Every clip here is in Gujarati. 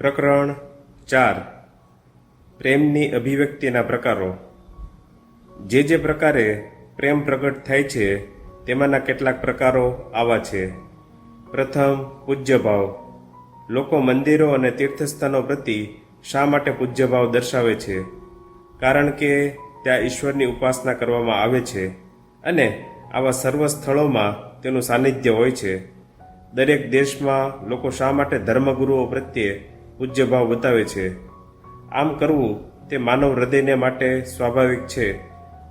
પ્રકરણ ચાર. પ્રેમની અભિવ્યક્તિના પ્રકારો. જે જે પ્રકારે પ્રેમ પ્રગટ થાય છે, તેમાંના કેટલાક પ્રકારો આવા છે. પ્રથમ, પૂજ્યભાવ. લોકો મંદિરો અને તીર્થસ્થાનો પ્રતિ શા માટે પૂજ્યભાવ દર્શાવે છે? કારણ કે ત્યાં ઈશ્વરની ઉપાસના કરવામાં આવે છે અને આવા સર્વ સ્થળોમાં તેનું સાનિધ્ય હોય છે. દરેક દેશમાં લોકો શા માટે ધર્મગુરુઓ પ્રત્યે પૂજ્યભાવ બતાવે છે. આમ કરવું તે માનવ હૃદયને માટે સ્વાભાવિક છે,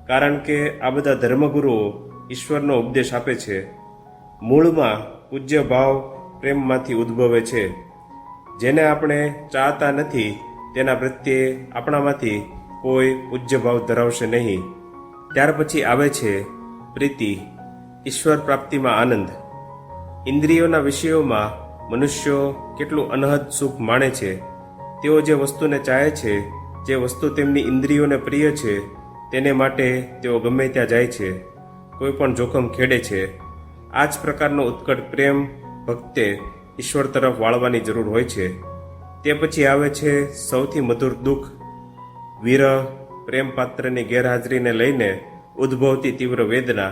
કારણ કે આ બધા ધર્મગુરુઓ ઈશ્વરનો ઉપદેશ આપે છે. મૂળમાં પૂજ્ય ભાવ પ્રેમમાંથી ઉદ્ભવે છે. જેને આપણે ચાહતા નથી, તેના પ્રત્યે આપણામાંથી કોઈ પૂજ્ય ભાવ ધરાવશે નહીં. ત્યાર પછી આવે છે પ્રીતિ, ઈશ્વર પ્રાપ્તિમાં આનંદ. ઇન્દ્રિયોના વિષયોમાં મનુષ્યો કેટલું અનહદ સુખ માણે છે? તેઓ જે વસ્તુને ચાહે છે, જે વસ્તુ તેમની ઇન્દ્રિયોને પ્રિય છે, તેને માટે તેઓ ગમે ત્યાં જાય છે, કોઈ પણ જોખમ ખેડે છે. આ જ પ્રકારનો ઉત્કટ પ્રેમ ભક્તે ઈશ્વર તરફ વાળવાની જરૂર હોય છે. તે પછી આવે છે સૌથી મધુર દુઃખ. વિરહ, પ્રેમપાત્રની ગેરહાજરીને લઈને ઉદ્ભવતી તીવ્ર વેદના.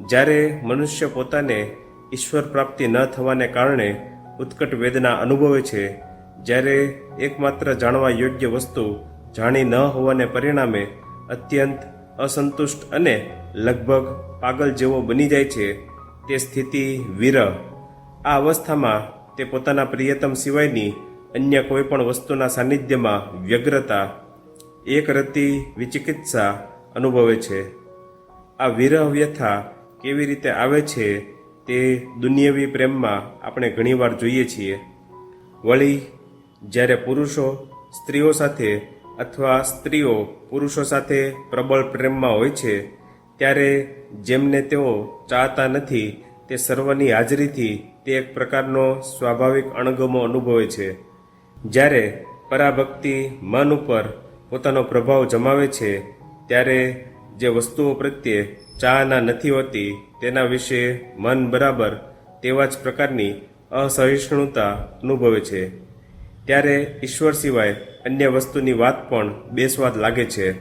જ્યારે મનુષ્ય પોતાને ઈશ્વર પ્રાપ્તિ ન થવાને કારણે ઉત્કટ વેદના અનુભવે છે, જ્યારે એકમાત્ર જાણવા યોગ્ય વસ્તુ જાણી ન હોવાને પરિણામે અત્યંત અસંતુષ્ટ અને લગભગ પાગલ જેવો બની જાય છે, તે સ્થિતિ વિરહ. આ અવસ્થામાં તે પોતાના પ્રિયતમ સિવાયની અન્ય કોઈ પણ વસ્તુના સાનિધ્યમાં વ્યગ્રતા એક રતિ વિચિકિત્સા અનુભવે છે. આ વિરહ વ્યથા કેવી રીતે આવે છે તે દુનિયાવી પ્રેમમાં આપણે ઘણીવાર જોઈએ છીએ. વળી, જ્યારે પુરુષો સ્ત્રીઓ સાથે અથવા સ્ત્રીઓ પુરુષો સાથે પ્રબળ પ્રેમમાં હોય છે, ત્યારે જેમને તેઓ ચાહતા નથી, તે સર્વની હાજરીથી તે એક પ્રકારનો સ્વાભાવિક અણગમો અનુભવે છે. જ્યારે પરાભક્તિ મન ઉપર પોતાનો પ્રભાવ જમાવે છે, ત્યારે જે વસ્તુઓ પ્રત્યે ચાહના નથી હોતી, તેના વિશે મન બરાબર તેવા જ પ્રકારની અસહિષ્ણુતા અનુભવે છે. ત્યારે ઈશ્વર સિવાય અન્ય વસ્તુની વાત પણ બેસ્વાદ લાગે છે.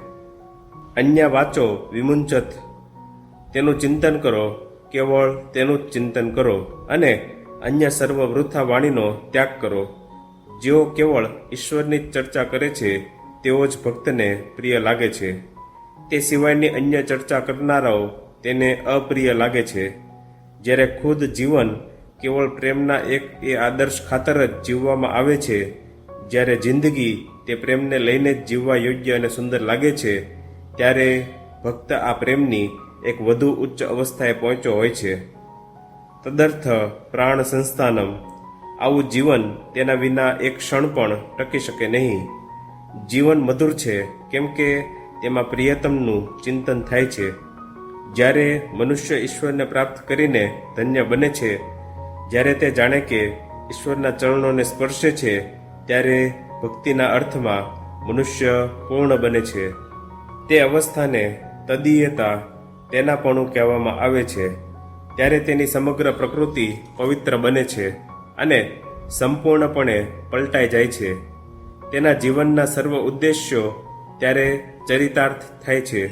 અન્ય વાંચો વિમુંચત. તેનું ચિંતન કરો, કેવળ તેનું જ ચિંતન કરો અને અન્ય સર્વ વૃથા વાણીનો ત્યાગ કરો. જેઓ કેવળ ઈશ્વરની જ ચર્ચા કરે છે, તેઓ જ ભક્તને પ્રિય લાગે છે. તે સિવાયની અન્ય ચર્ચા કરનારાઓ તેને અપ્રિય લાગે છે. જ્યારે ખુદ જીવન કેવળ પ્રેમના એક એ આદર્શ ખાતર જ જીવવામાં આવે છે, જ્યારે જિંદગી તે પ્રેમને લઈને જ જીવવા યોગ્ય અને સુંદર લાગે છે, ત્યારે ભક્ત આ પ્રેમની એક વધુ ઉચ્ચ અવસ્થાએ પહોંચ્યો હોય છે. તદર્થ પ્રાણ સંસ્થાનમ. આવું જીવન તેના વિના એક ક્ષણ પણ ટકી શકે નહીં. જીવન મધુર છે, કેમ કે તેમાં પ્રિયતમનું ચિંતન થાય છે. જ્યારે મનુષ્ય ઈશ્વરને પ્રાપ્ત કરીને ધન્ય બને છે, જ્યારે તે જાણે કે ઈશ્વરના ચરણોને સ્પર્શે છે, ત્યારે ભક્તિના અર્થમાં મનુષ્ય પૂર્ણ બને છે. તે અવસ્થાને તદીયતા તેનાપણું કહેવામાં આવે છે. ત્યારે તેની સમગ્ર પ્રકૃતિ પવિત્ર બને છે અને સંપૂર્ણપણે પલટાઈ જાય છે. તેના જીવનના સર્વ ઉદ્દેશ્યો ત્યારે ચરિતાર્થ થાય છે.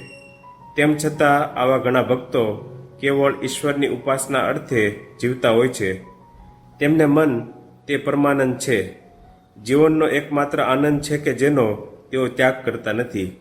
તેમ છતાં આવા ઘણા ભક્તો કેવળ ઈશ્વરની ઉપાસના અર્થે જીવતા હોય છે. તેમને મન તે પરમાનંદ છે. જીવનનો એકમાત્ર આનંદ છે કે જેનો તેઓ ત્યાગ કરતા નથી.